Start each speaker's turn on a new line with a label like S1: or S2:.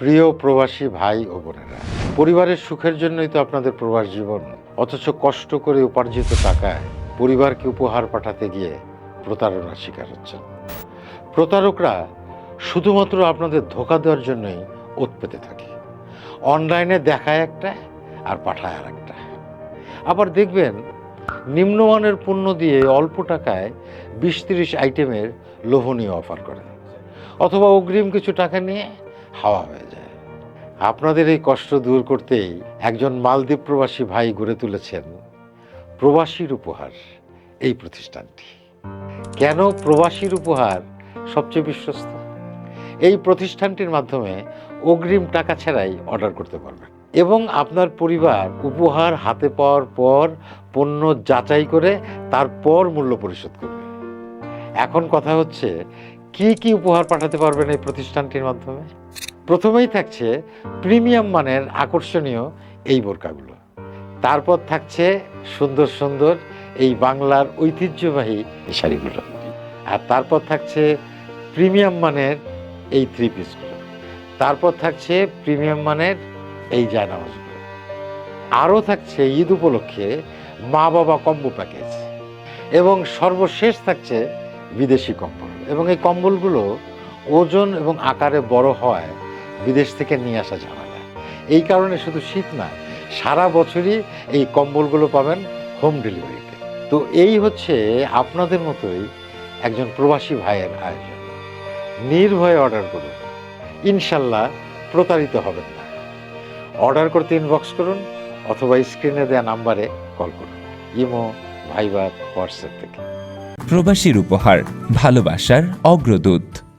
S1: প্রিয় প্রবাসী ভাই ও বোনেরা, পরিবারের সুখের জন্যই তো আপনাদের প্রবাস জীবন, অথচ কষ্ট করে উপার্জিত টাকায় পরিবারকে উপহার পাঠাতে গিয়ে প্রতারণার শিকার হচ্ছেন। প্রতারকরা শুধুমাত্র আপনাদের ধোকা দেওয়ার জন্যই ওত পেতে থাকে। অনলাইনে দেখায় একটা আর পাঠায় আর একটা আবার দেখবেন, নিম্নমানের পণ্য দিয়ে অল্প টাকায় বিশ তিরিশ আইটেমের লোভনীয় অফার করে অথবা অগ্রিম কিছু টাকা নিয়ে হাওয়া হয়ে যায়। আপনাদের এই কষ্ট দূর করতেই একজন মালদ্বীপ প্রবাসী ভাই গড়ে তুলেছেন প্রবাসীর উপহার এই প্রতিষ্ঠানটি। কেন প্রবাসীর উপহার সবচেয়ে বিশ্বস্ত? এই প্রতিষ্ঠানটির মাধ্যমে অগ্রিম টাকা ছাড়াই অর্ডার করতে পারবেন এবং আপনার পরিবার উপহার হাতে পাওয়ার পর পণ্য যাচাই করে তারপর মূল্য পরিশোধ করবে। এখন কথা হচ্ছে কি কি উপহার পাঠাতে পারবেন এই প্রতিষ্ঠানটির মাধ্যমে? প্রথমেই থাকছে প্রিমিয়াম মানের আকর্ষণীয় এই বোরকাগুলো। তারপর থাকছে সুন্দর সুন্দর এই বাংলার ঐতিহ্যবাহী এই শাড়িগুলো। আর তারপর থাকছে প্রিমিয়াম মানের এই থ্রি পিসগুলো তারপর থাকছে প্রিমিয়াম মানের এই জায়নামাজগুলো আরও থাকছে ঈদ উপলক্ষে মা বাবা কম্বো প্যাকেজ। এবং সর্বশেষ থাকছে বিদেশি কম্বল। এবং এই কম্বলগুলো ওজন এবং আকারে বড় হয়, বিদেশ থেকে নিয়ে আসা যাওয়া ঝামেলা। এই কারণে শুধু শীত না, সারা বছরই এই কম্বলগুলো পাবেন হোম ডেলিভারিতে। তো এই হচ্ছে আপনাদের মতোই একজন প্রবাসী ভাইয়ের আয়োজন। নির্ভয়ে অর্ডার করুন। ইনশাল্লাহ প্রতারিত হবেন না। অর্ডার করতে ইনবক্স করুন অথবা স্ক্রিনে দেওয়া নাম্বারে কল করুন। ইমো, ভাইবার, হোয়াটসঅ্যাপ থেকে।
S2: প্রবাসীর উপহার ভালোবাসার অগ্রদূত।